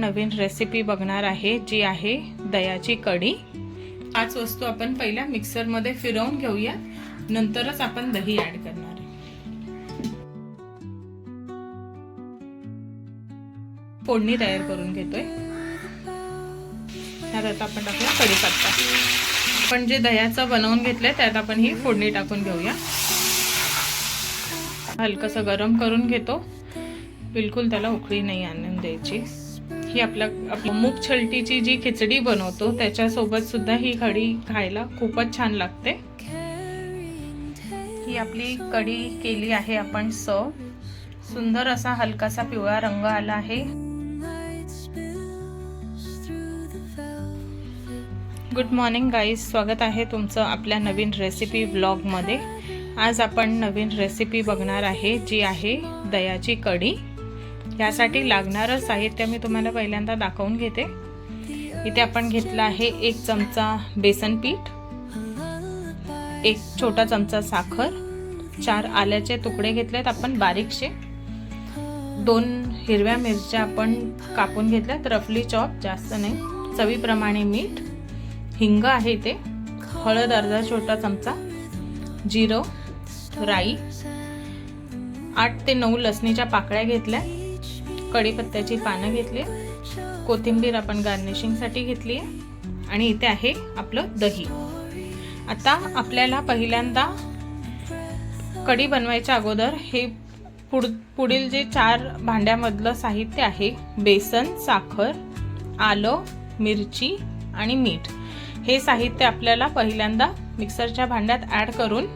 नवीन recipe बघणार आहे जी आहे दयाची कढी. पाच वस्तू आपण पहिल्या मिक्सरमध्ये फिरवून घेऊया. नंतरच आपण दही ॲड करणार आहे. फोडणी तयार करून घेतोय. त्यात आता आपण टाकूया कढीपत्ता. आपण जे दह्याचं बनवून घेतलंय त्यात आपण ही फोडणी टाकून घेऊया. हलकंसं गरम करून घेतो. बिलकुल त्याला उकळी नाही आणून द्यायची. ही आपल्या आपल्या मूग छलटीची जी खिचडी बनवतो त्याच्यासोबत सुद्धा ही कढी खायला खूपच छान लागते. ही आपली कढी केली आहे आपण सर्व सुंदर असा हलकासा पिवळा रंग आला आहे. गुड मॉर्निंग गाईज स्वागत आहे तुमचं आपल्या नवीन रेसिपी ब्लॉगमध्ये आज आपण नवीन रेसिपी बघणार आहे जी आहे दयाची कढी. यासाठी लागणारं साहित्य मी तुम्हाला पहिल्यांदा दाखवून घेते. इथे आपण घेतलं आहे एक चमचा बेसन पीठ एक छोटा चमचा साखर चार आल्याचे तुकडे घेतलेत आपण बारीकशे. दोन हिरव्या मिरच्या आपण कापून घेतल्यात रफली चॉप जास्त नाही. चवीप्रमाणे मीठ हिंग आहे ते हळद अर्धा छोटा चमचा जिरं राई आठ ते नऊ लसणीच्या पाकळ्या घेतल्या. कढीपत्त्याची पानं घेतली कोथिंबीर आपण गार्निशिंगसाठी घेतली आणि इथे आहे आपलं दही. आता आपल्याला पहिल्यांदा कढी बनवायच्या अगोदर हे पुढ पुढील जे चार भांड्यामधलं साहित्य आहे बेसन साखर आलं मिरची आणि मीठ. हे साहित्य आपल्याला पहिल्यांदा मिक्सरच्या भांड्यात ॲड करून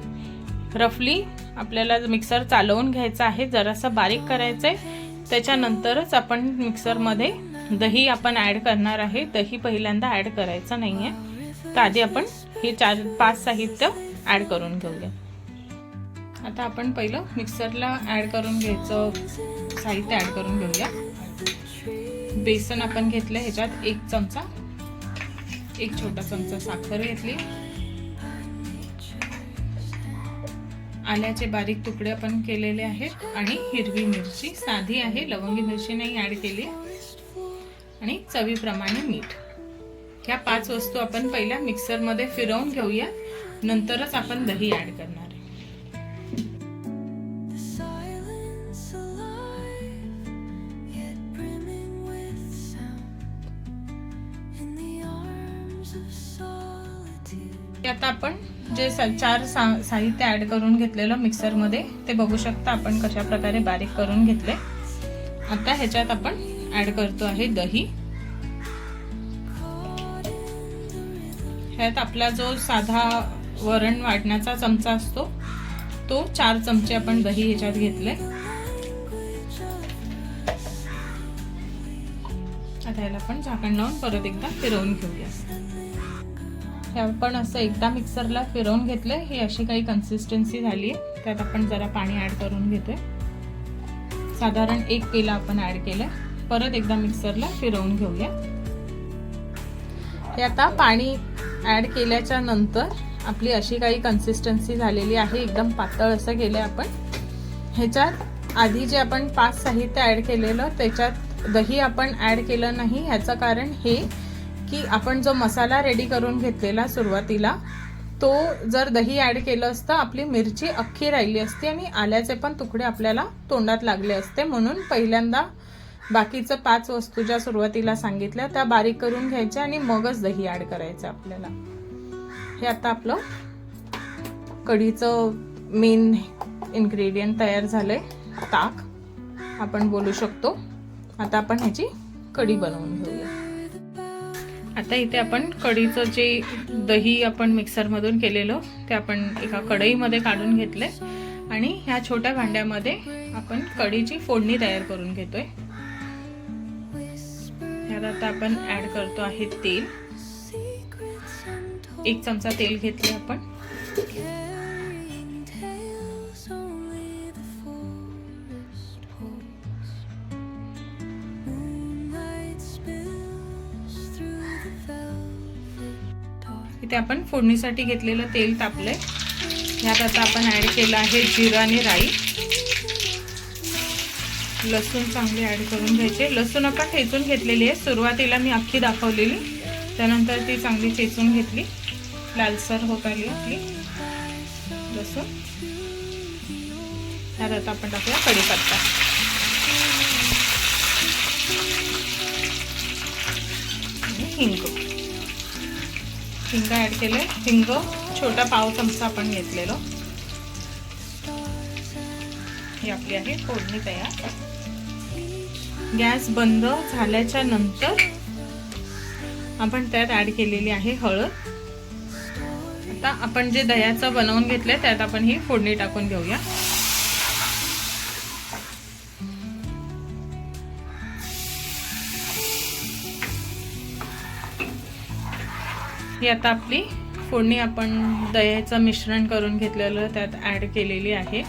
रफली आपल्याला मिक्सर चालवून घ्यायचं आहे जरासं बारीक करायचं आहे त्याच्यानंतरच आपण मिक्सरमध्ये दही आपण ॲड करणार आहे. दही पहिल्यांदा ॲड करायचं नाही आहे तर आधी आपण हे चार पाच साहित्य ॲड करून घेऊया. आता आपण पहिलं मिक्सरला ॲड करून घ्यायचं साहित्य ॲड करून घेऊया. बेसन आपण घेतलं ह्याच्यात एक चमचा एक छोटा चमचा साखर घेतली. आल्याचे बारीक तुकडे आपण केलेले आहेत आणि हिरवी मिरची. साधी आहे लवंगी मिरची नाही ॲड केली. आणि चवीप्रमाणे मीठ. ह्या पाच वस्तू आपण पहिल्या मिक्सरमध्ये फिरवून घेऊया. नंतरच आपण दही ॲड करणार आहे. आता आपण जे स- चार सा- साहित्य ऍड करून घेतलेलं मिक्सरमध्ये ते बघू शकता आपण कशा प्रकारे बारीक करून घेतले. आता ह्याच्यात आपण ऍड करतो आहे दही. ह्यात आपला जो साधा वरण वाढण्याचा चमचा असतो तो चार चमचे आपण दही ह्याच्यात घेतले. आता ह्याला आपण झाकण लावून परत एकदा फिरवून घेऊया. हे आपण असं एकदा मिक्सरला फिरवून घेतलं ही अशी काही कन्सिस्टन्सी झाली आहे त्यात आपण जरा पाणी ॲड करून घेतोय. साधारण एक पेला आपण ॲड केलं परत एकदा मिक्सरला फिरवून घेऊया. हे आता पाणी ॲड केल्याच्यानंतर आपली अशी काही कन्सिस्टन्सी झालेली आहे. एकदम पातळ असं केलंय आपण. ह्याच्यात आधी जे आपण पाच साहित्य ॲड केलेलं त्याच्यात दही आपण ॲड केलं नाही. ह्याचं कारण हे की आपण जो मसाला रेडी करून घेतलेला सुरुवातीला तो जर दही ॲड केलं असतं आपली मिरची अख्खी राहिली असती आणि आल्याचे पण तुकडे आपल्याला तोंडात लागले असते. म्हणून पहिल्यांदा बाकीचं पाच वस्तू ज्या सुरुवातीला सांगितल्या त्या बारीक करून घ्यायच्या आणि मगच दही ॲड करायचं आपल्याला. हे आता आपलं कढीचं मेन इन्ग्रेडियंट तयार झालंय. ताक आपण बोलू शकतो. आता आपण ह्याची कढी बनवून घेऊया. आता इथे आपण कढीचं जे दही आपण मिक्सरमधून केलेलं ते आपण एका कढईमध्ये काढून घेतले आणि ह्या छोट्या भांड्यामध्ये आपण कढीची फोडणी तयार करून घेतोय. ह्यात आता आपण ॲड करतो आहे तेल. एक चमचा तेल घेतले आपण. इथे आपण फोडणीसाठी घेतलेलं तेल तापलं आहे ह्यात आता आपण ॲड केलं आहे जिरा आणि राई. लसूण चांगली ॲड करून घ्यायचे. लसूण आपण ठेचून घेतलेली आहे. सुरुवातीला मी अख्खी दाखवलेली. त्यानंतर ती चांगली चेचून घेतली. लालसर होत आली आपली. लसूण. त्यात आता आपण टाकूया कढीपत्ता. आणि हिंग. हिंग ॲड केले हिंग छोटा पाव चमचा आपण घेतलेलो. ही आपली आहे फोडणी तयार. गॅस बंद झाल्याच्यानंतर आपण त्यात ॲड केलेली आहे हळद. आता आपण जे दह्याचं बनवून घेतलं त्यात आपण ही फोडणी टाकून घेऊया. ही आता आपली फोडणी आपण दह्याचं मिश्रण करून घेतलेलं त्यात ॲड केलेली आहे.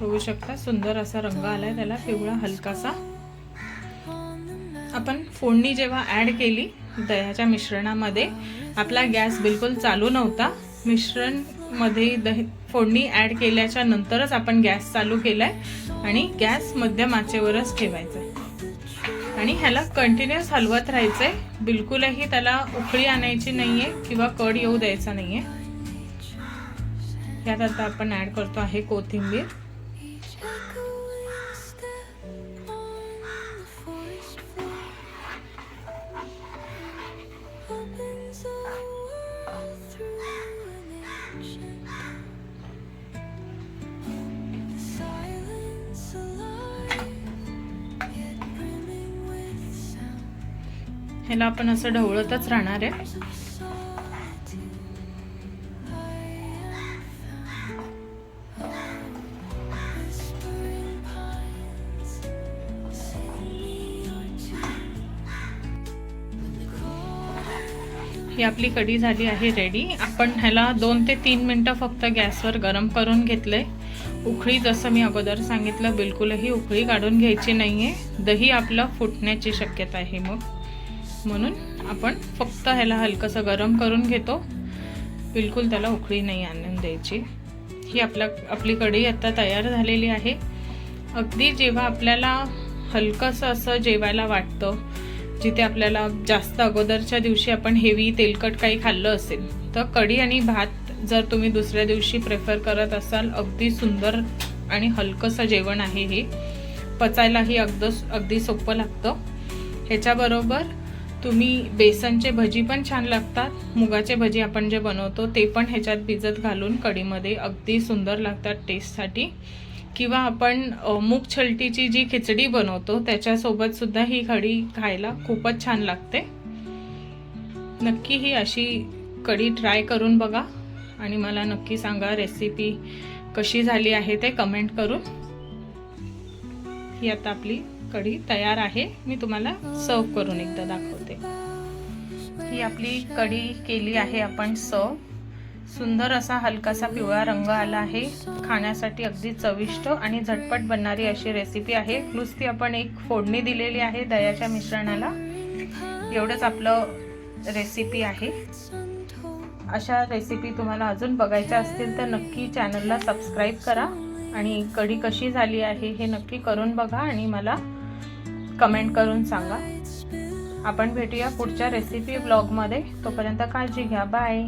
बघू शकता सुंदर असा रंग आलाय त्याला पिवळा हलकासा. आपण फोडणी जेव्हा ॲड केली दह्याच्या मिश्रणामध्ये आपला गॅस बिलकुल चालू नव्हता. मिश्रणमध्ये दही फोडणी ॲड केल्याच्या नंतरच आपण गॅस चालू केलाय आणि गॅस मध्यम आचेवरच ठेवायचा आणि ह्याला कंटिन्युअस हलवत राहायचंय. बिलकुलही त्याला उकळी आणायची नाहीये किंवा कड येऊ द्यायचा नाहीये. यात आता आपण ऍड करतो आहे कोथिंबीर. ह्याला आपण असं ढवळतच राहणार आहे. ही आपली कढी झाली आहे रेडी आपण ह्याला दोन ते तीन मिनटं फक्त गॅसवर गरम करून घेतलंय. उकळी जसं मी अगोदर सांगितलं बिलकुलही उकळी काढून घ्यायची नाही आहे दही आपलं फुटण्याची शक्यता आहे मग. म्हणून आपण फक्त ह्याला हलकंसं गरम करून घेतो. बिलकुल त्याला उकळी नाही आणून द्यायची. ही आपल्या आपली कढी आता तयार झालेली आहे. अगदी जेव्हा आपल्याला हलकंसं असं जेवायला वाटतं जिथे आपल्याला जास्त अगोदरच्या दिवशी आपण हेवी तेलकट काही खाल्लं असेल तर कढी आणि भात जर तुम्ही दुसऱ्या दिवशी प्रेफर करत असाल अगदी सुंदर आणि हलकंसं जेवण आहे हे. पचायलाही अगद अगदी सोपं लागतं. ह्याच्याबरोबर तुम्ही बेसनचे भजी पण छान लागतात. मुगाचे भजी आपण जे बनवतो ते पण ह्याच्यात भिजत घालून कढीमध्ये अगदी सुंदर लागतात टेस्टसाठी किंवा आपण मूग छलटीची जी खिचडी बनवतो त्याच्यासोबत सुद्धा ही कढी खायला खूपच छान लागते. नक्की ही अशी कढी ट्राय करून बघा आणि मला नक्की सांगा रेसिपी कशी झाली आहे ते कमेंट करून. ही आता आपली कढी तयार आहे. मी तुम्हाला सर्व करून एकदा दाखवते. ही आपली कढी केली आहे आपण सर्व सुंदर असा हलकासा पिवळा रंग आला आहे. खाण्यासाठी अगदी चविष्ट आणि झटपट बनणारी अशी रेसिपी आहे. नुसती आपण एक फोडणी दिलेली आहे दह्याच्या मिश्रणाला. एवढंच आपलं रेसिपी आहे. अशा रेसिपी तुम्हाला अजून बघायच्या असतील तर नक्की चॅनलला सबस्क्राईब करा. आणि कढी कशी झाली आहे हे नक्की करून बघा आणि मला कमेंट करून सांगा. आपण भेटूया पुढच्या रेसिपी ब्लॉगमध्ये तोपर्यंत काळजी घ्या. बाय